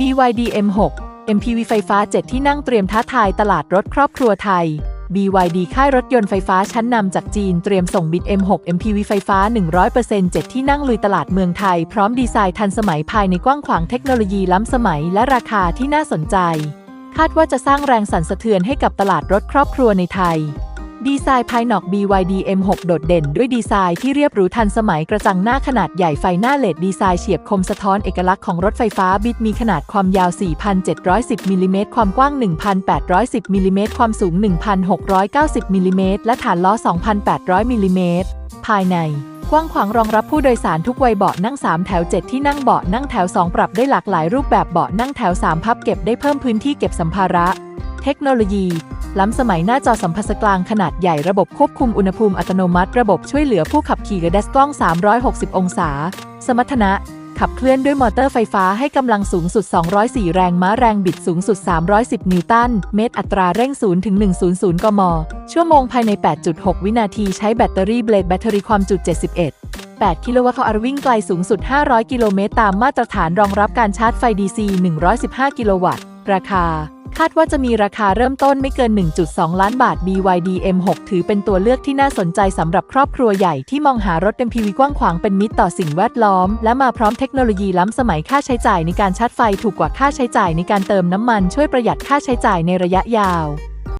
BYD M6 MPV ไฟฟ้า 7 ที่นั่งเตรียมท้าทายตลาดรถครอบครัวไทย BYD ค่ายรถยนต์ไฟฟ้าชั้นนำจากจีนเตรียมส่งบิด M6 MPV ไฟฟ้า 100% 7 ที่นั่งลุยตลาดเมืองไทย พร้อมดีไซน์ทันสมัยภายในกว้างขวางเทคโนโลยีล้ำสมัยและราคาที่น่าสนใจ คาดว่าจะสร้างแรงสั่นสะเทือนให้กับตลาดรถครอบครัวในไทย ดีไซน์ภายนอก BYD M6 โดดเด่นด้วยดีไซน์ที่เรียบหรูทันสมัยกระจังหน้าขนาดใหญ่ไฟหน้าเลดดีไซน์เฉียบคมสะท้อนเอกลักษณ์ของรถไฟฟ้าบิดมีขนาดความยาว 4,710 มิลลิเมตรความกว้าง 1,810 มิลลิเมตรความสูง 1,690 มิลลิเมตรและฐานล้อ 2,800 มิลลิเมตรภายในกว้างขวางรองรับผู้โดยสารทุกวัยเบาะนั่ง 3 แถว 7 ที่นั่งเบาะนั่งแถว 2 ปรับได้หลากหลายรูปแบบเบาะนั่งแถว 3 พับเก็บได้เพิ่มพื้นที่เก็บสัมภาระ เทคโนโลยี ล้ำสมัยหน้าจอสัมผัสกลางขนาดใหญ่ระบบควบคุมอุณหภูมิอัตโนมัติ ระบบช่วยเหลือผู้ขับขี่กระดัสกล้อง 360 องศา สมรรถนะ ขับเคลื่อนด้วยมอเตอร์ไฟฟ้าให้กำลังสูงสุด 204 แรงม้าแรงบิดสูงสุด 310 นิวตันเมตร อัตราเร่ง 0 ถึง 100 กม ชั่วโมงภายใน 8.6 วินาทีใช้แบตเตอรี่เบลดแบตเตอรี่ความจุ 71 8 กิโลวัตต์เขาวิ่งไกลสูงสุด 500 กิโลเมตรตามมาตรฐานรองรับการชาร์จไฟ DC 115 กิโลวัตต์ ราคา คาดว่าจะมีราคาเริ่มต้นไม่เกิน 1.2 ล้านบาท BYD M6 ถือเป็นตัวเลือกที่น่าสนใจสำหรับครอบครัวใหญ่ที่มองหารถ MPV กว้างขวางเป็นมิตรต่อสิ่งแวดล้อม และมาพร้อมเทคโนโลยีล้ำสมัยค่าใช้จ่ายในการชาร์จไฟถูกกว่าค่าใช้จ่ายในการเติมน้ำมันช่วยประหยัดค่าใช้จ่ายในระยะยาว